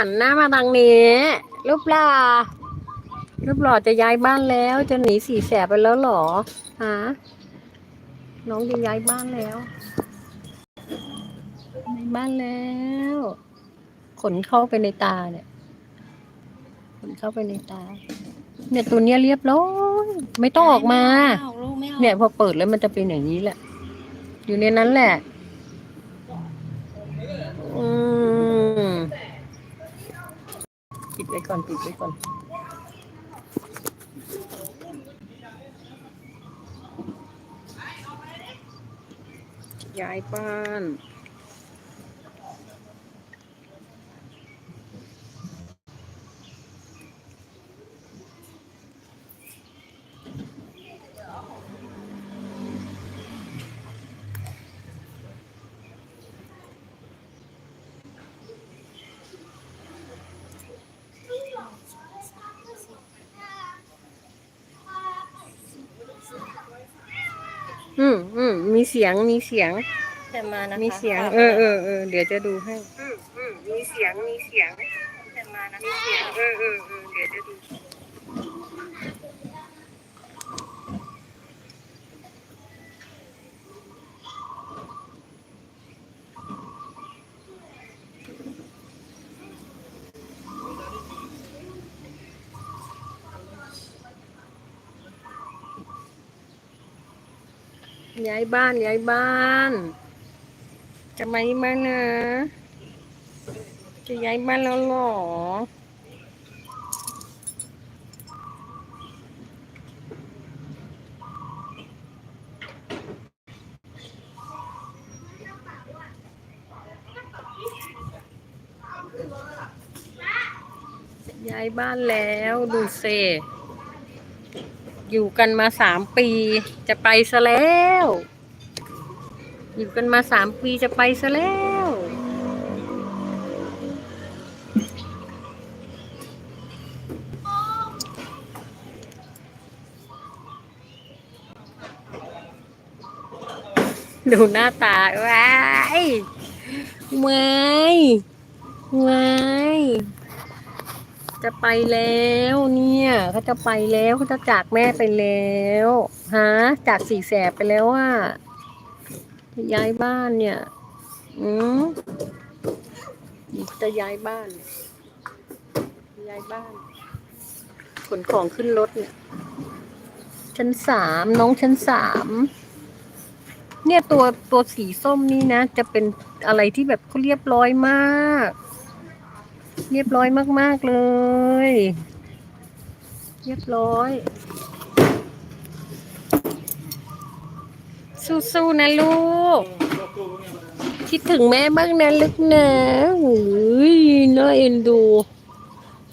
หันหน้ามาทางนี้รูปหล่อรูปหล่อจะย้ายบ้านแล้ว จะหนีสี่แสบไปแล้วเหรอฮะน้องจะย้ายบ้านแล้วย้ายบ้านแล้วขนเข้าไปในตาเนี่ยขนเข้าไปในตา เนี่ยตัวเนี้ยเรียบร้อยไม่ต้องออกมาไออกลูกไม่ออกเนี่ยพอเปิดแล้วมันจะเป็นอย่างนี้แหละ อยู่ในนั้นแหละ อืมปิดไว้ก่อนปิดไว้ก่อนย้ายบ้าน มอืมมีเสียงมีเสียงจะมานะคะมีเสียงฝากเออเออเออเดี๋ยวจะดูให้ อืมอืมมีเสียงมีเสียง จะมานะ มี คะ เสียง เออเออเออเดี๋ยวจะดู ย้ายบ้านย้ายบ้านจะมาที่บ้านนะ จะย้ายบ้านแล้วหรอย้ายบ้านแล้วดูเซ อยู่กันมาสามปีจะไปซะแล้ว อยู่กันมาสามปีจะไปซะแล้วดูหน้าตาว้ายว้ายว้าย จะไปแล้วเนี่ยเขาจะไปแล้วเขาจะจากแม่ไปแล้วฮะจากสี่แสบไปแล้วอะย้ายบ้านเนี่ย อืมจะย้ายบ้าน ย้ายบ้าน ขนของขึ้นรถเนี่ย ชั้นสามน้องชั้นสามเนี่ยตัวตัวสีส้มนี่นะ จะเป็นอะไรที่แบบเขาเรียบร้อยมาก เรียบร้อยมาก ๆ เลย เรียบร้อย สู้ๆนะลูก คิดถึงแม่บ้างนะลึกนะเฮ้ยน่าเอ็นดู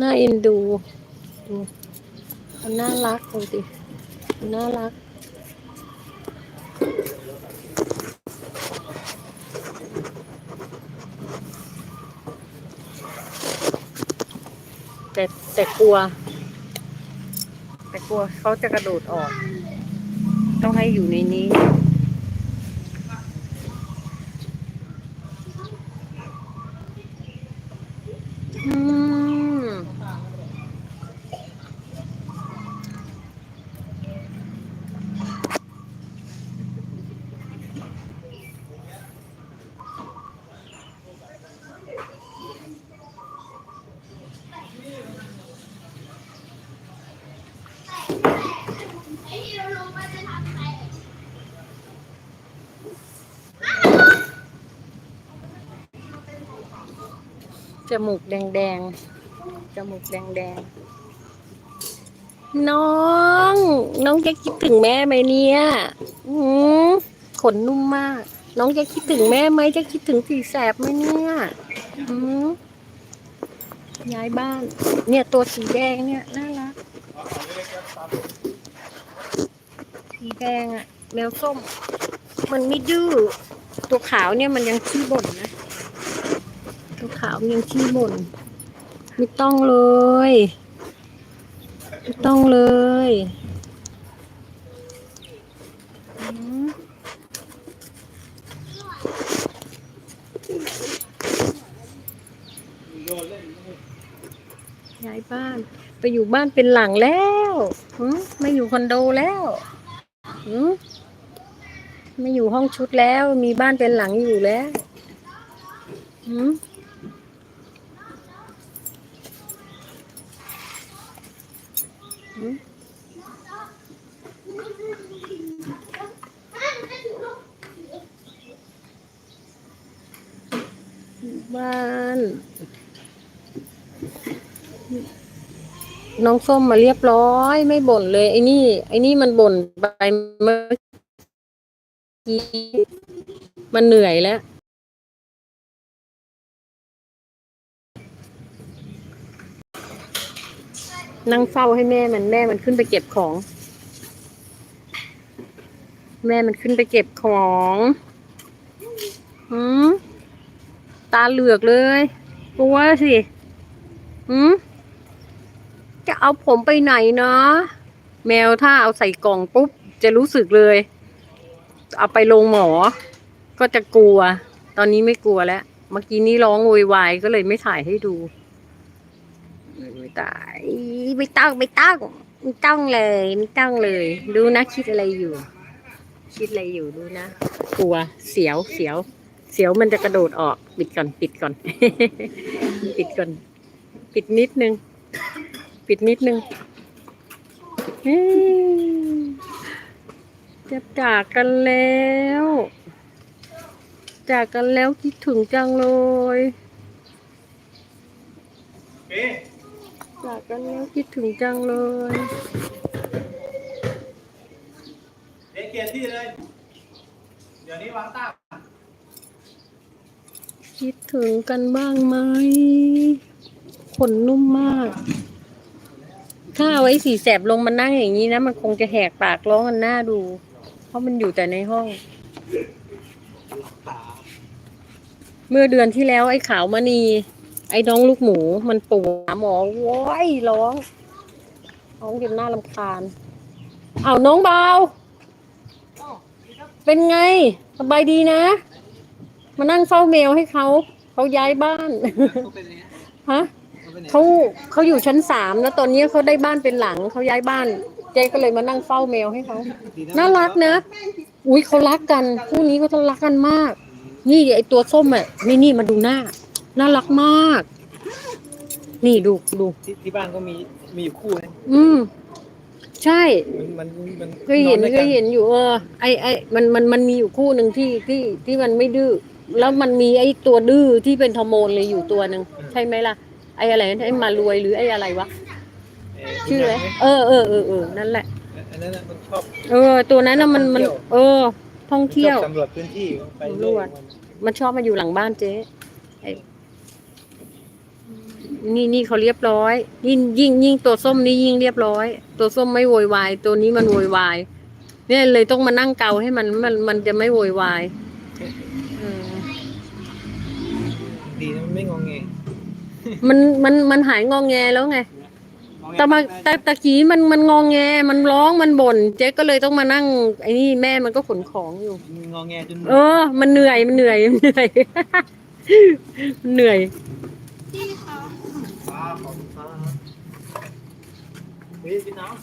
น่าเอ็นดูดู น่ารักดูสิน่ารัก แต่แต่กลัว แต่กลัวเขาจะกระโดดออก ต้องให้อยู่ในนี้ จมูกแดงๆจมูกแดงๆน้อง น้องจะคิดถึงแม่ไหมเนี่ยอืมขนนุ่มมาก น้องจะคิดถึงแม่ไหมจะคิดถึงสีแสบไหมเนี่ยอืมย้ายบ้าน เนี่ยตัวสีแดงเนี่ยน่ารัก สีแดงอะแมวส้ม มันไม่ดื้อตัวขาวเนี่ยมันยังขี้บ่นนะตัวขาวยังขี้บ่นไม่ต้องเลยไม่ต้องเลยอืมบ้าน ไปอยู่บ้านเป็นหลังแล้ว ไม่อยู่คอนโดแล้ว หืมไม่อยู่ห้องชุดแล้ว มีบ้านเป็นหลังอยู่แล้วหืมหืมบ้าน น้องส้มมาเรียบร้อยไม่บ่นเลยไอ้นี่ ไอ้นี่มันบ่นไปเมื่อกี้มันเหนื่อยแล้ว นั่งเฝ้าให้แม่มันแม่มันขึ้นไปเก็บของ แม่มันขึ้นไปเก็บของหืมตาเหลือกเลยกลัวสิหืม จะเอาผมไปไหนเนาะแมวถ้าเอาใส่กล่องปุ๊บ จะรู้สึกเลย เอาไปลงหมอ ก็จะกลัว ตอนนี้ไม่กลัวแล้ว เมื่อกี้นี้ร้องโวยวายก็เลยไม่ถ่ายให้ดู ไม่ตายไม่ต้องไม่ต้องไม่ต้องเลยไม่ต้องเลย ดูนะคิดอะไรอยู่ คิดอะไรอยู่ดูนะ กลัวเสียวเสียว เสียวมันจะกระโดดออก ปิดก่อน ปิดก่อน ปิดก่อน ปิดนิดนึง ปิดนิดนึงเฮ้ยจะจากกันแล้ว จากกันแล้วคิดถึงจังเลยเอ๊ะจากกันแล้วคิดถึงจังเลยเอ๊ะเกียร์ที่เลย เดี๋ยวนี้วางตั้งคิดถึงกันบ้างไหมขนนุ่มมาก ถ้าเอาไอ้สีแสบลงมานั่งอย่างนี้นะ มันคงจะแหกปากร้องกันหน้าดู เพราะมันอยู่แต่ในห้อง เมื่อเดือนที่แล้วไอ้ขาวมณี ไอ้น้องลูกหมู มันปวดหาหมอโว้ยร้องร้องจนหน้าลำคาญ เอาน้องเบา เป็นไงสบายดีนะ มานั่งเฝ้าแมวให้เขา เขาย้ายบ้าน ฮะ เขาเขาอยู่ชั้นสามแล้วตอนนี้เขาได้บ้านเป็นหลังเขาย้ายบ้าน เจ๊ก็เลยมานั่งเฝ้าแมวให้เขาน่ารักนะ อุ้ยเขารักกันคู่นี้เขาต้องรักกันมาก นี่ไอตัวส้มอะนี่นี่มาดูหน้า น่ารักมาก นี่ดูดูที่ที่บ้านก็มีมีอยู่คู่นะอืมใช่มันมันมันเคยเห็นอด้วยเคกัยเห็นอยู่เออไอไอมันมันมันมีอยู่คู่หนึ่งที่ที่ที่มันไม่ดื้อแล้วมันมีไอตัวดื้อที่เป็นทอร์โมนเลยอยู่ตัวหนึ่งใช่ไหมล่ะ ไออะไรนะไอมารวยหรือไออะไรวะเอ่อชื่ออะไรคุณยายหมเออเออเออเออนั่นแหละอันนั้นน่ะมันชอบเออ ตัวนั้นน่ะมันมัน เออ ท่องเที่ยวชอบสำรวจพื้นที่ไปสำรเรื่วอจยมันชอบมาอยู่หลังบ้านเจ๊ไอ้นี่นี่เขาเรียบร้อยยิ่งยิ่งยิ่งตัวส้มนี่ยิ่งเรียบร้อย ตัวส้มไม่โวยวาย ตัวนี้มันโวยวาย เนี่ยเลยต้องมานั่งเกาให้มันมันมันจะไม่โวยวาย มันมันมันหายงองแงแล้วไงงอแงแต่มาแต่ตะกี้มันมันงองแง มันร้องมันบ่น เจ๊ก็เลยต้องมานั่ง ไอ้นี่แม่มันก็ขนของอยู่มันงอแงจนเออ มันเหนื่อยมันเหนื่อยมันเหนื่อย มันเหนื่อยฟ้าขอบคุณฟ้าเฮ้ยพี่น้อง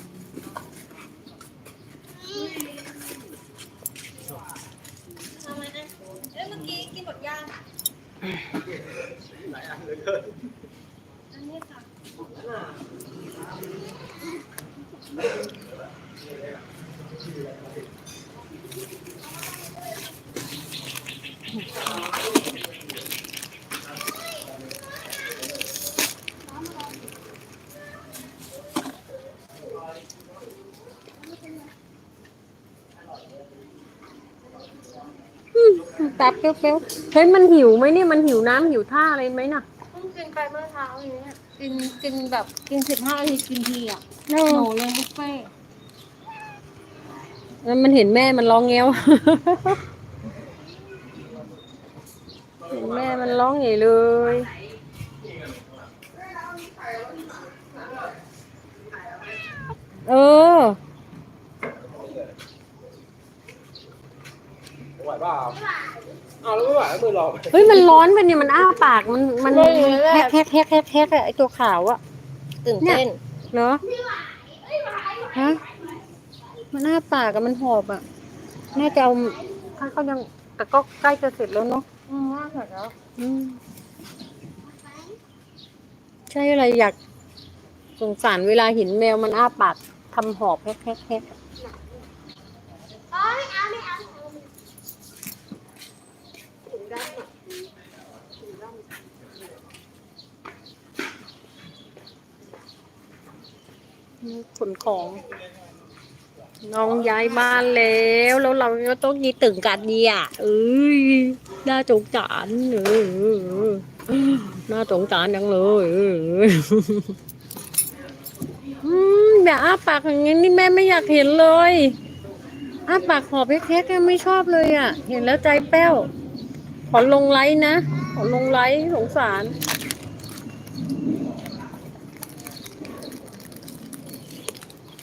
ทำไมนะเอ้ยเมื่อกี้กินหมดย่าง หลายอันเลยเกินอันนี้ค่ะอ ตับเปรี้ยวๆเฮ้ยมันหิวไหมเนี่ยมันหิวน้ำหิวท่าอะไรไหมน่ะเพิ่งกินไปเมื่อเช้าอย่างเงี้ยกินกินแบบกินสิบห้านาทีกินทีอะเอหอนูเลยบุฟเฟ่ต์แล้วมันเห็นแม่มันร้องเงี้ยวเห็นแม่มันร้องใหญ่เลย เออ ไหวเปล่า เอาแล้วไม่ไหวแล้วมือหลอกเฮ้ยมันร้อนไปเนี่ยมันอ้าปากมันมันแฮกแฮกแฮกแฮกแฮกอะไอตัวขาวอะตื่นเต้นเหรอฮะมันหน้าปากกับมันหอบอะน่าจะเอาถ้าเขายังแต่ก็ใกล้จะเสร็จแล้วเนาะอืมว่าเสร็จแล้วอืมใช่อะไรอยากสงสารเวลาเห็นแมวมันอ้าปากทำหอบแฮกแฮกแฮก อ๋อไม่เอาไม่เอาไม่เอาถึงได้อะ ขนของ น้องย้ายบ้านแล้ว แล้วเราก็ต้องยีตึงกันดีอะเอ้ยน่าสงสารเออน่าสงสารจังเลยอืมแบบอ้าปากอย่างนี้นี่แม่ไม่อยากเห็นเลยอ้าปากหอบแค่ๆก็ไม่ชอบเลยอะ เห็นแล้วใจแป้ว ขอลงไลค์นะ ขอลงไลค์สงสาร